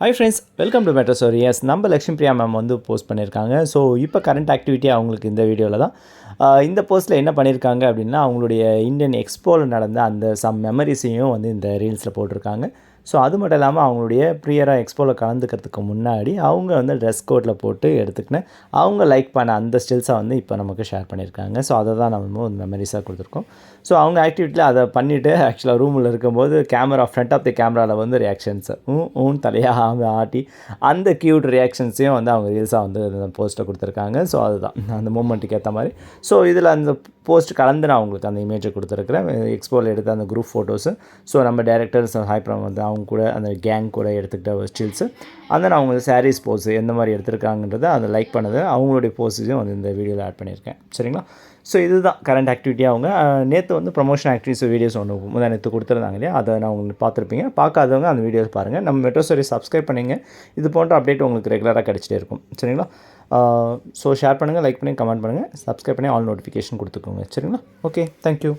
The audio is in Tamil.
Hi friends welcome to metro sir yes நம்ம லக்ஷ்மி பிரியா மேம் வந்து போஸ்ட் பண்ணியிருக்காங்க ஸோ இப்போ கரண்ட் ஆக்டிவிட்டி அவங்களுக்கு இந்த வீடியோவில் தான். இந்த போஸ்ட்டில் என்ன பண்ணியிருக்காங்க அப்படின்னா அவங்களுடைய இந்தியன் எக்ஸ்போவில் நடந்த அந்த சம் மெமரிஸையும் வந்து இந்த ரீல்ஸில் போட்டிருக்காங்க. ஸோ அது மட்டும் இல்லாமல் அவங்களுடைய ப்ரியராக எக்ஸ்போவில் கலந்துக்கிறதுக்கு முன்னாடி அவங்க வந்து ட்ரெஸ் கோட்டில் போட்டு எடுத்துக்கின்னு அவங்க லைக் பண்ண அந்த ஸ்டில்ஸை வந்து இப்போ நமக்கு ஷேர் பண்ணியிருக்காங்க ஸோ அதை தான் நம்ம ஒரு மெமரிஸாக கொடுத்துருக்கோம். ஸோ அவங்க ஆக்டிவிட்டியில் அதை பண்ணிவிட்டு ஆக்சுவலாக ரூமில் இருக்கும்போது கேமரா ஃப்ரண்ட் ஆஃப் தி கேமராவில் வந்து ரியாக்ஷன்ஸ் ஊன் தலையா அவங்க ஆட்டி அந்த க்யூட் ரியாக்ஷன்ஸையும் வந்து அவங்க ரீல்ஸாக வந்து அந்த போஸ்ட்டை கொடுத்துருக்காங்க. ஸோ அதுதான். அந்த மூமெண்ட்டுக்கு ஏற்ற மாதிரி. ஸோ இதில் அந்த போஸ்ட் கலந்து நான் உங்களுக்கு அந்த இமேஜை கொடுத்துருக்குறேன். எக்ஸ்போவில் எடுத்த அந்த குரூப் ஃபோட்டோஸு ஸோ நம்ம டேரக்டர்ஸ் ஹைப்ரம் வந்து அவங்க கூட அந்த கேங் கூட எடுத்துக்கிட்ட ஸ்டில்ஸு அந்த நான் அவங்க சாரீஸ் போஸு எந்த மாதிரி எடுத்திருக்காங்கன்றதை அதை லைக் பண்ணது. அவங்களுடைய போஸையும் வந்து இந்த வீடியோவில் ஆட் பண்ணியிருக்கேன். சரிங்களா? ஸோ இதுதான் கரண்ட் ஆக்டிவிட்டி அவங்க. நேற்று வந்து ப்ரொமோஷன் ஆக்டிவிட்டிஸ் வீடியோஸ் ஒன்று முதல் நேற்று கொடுத்துருந்தாங்க இல்லையா? அதை நான் உங்களுக்கு பார்த்துருப்பீங்க. பார்க்காதவங்க அந்த வீடியோஸ் பாருங்கள் நம்ம மெட்ரோ ஸ்டோரி சப்ஸ்கிரைப் பண்ணிங்க. இது போன்ற அப்டேட் உங்களுக்கு ரெகுலராக கிடச்சிட்டே இருக்கும். சரிங்களா? ஸோ ஷேர் பண்ணுங்கள் லைக் பண்ணி கமெண்ட் பண்ணுங்கள் சப்ஸ்கிரைப் பண்ணி ஆல் நோட்டிஃபிகேஷன் கொடுத்துக்கோங்க. சரிங்களா? Okay thank you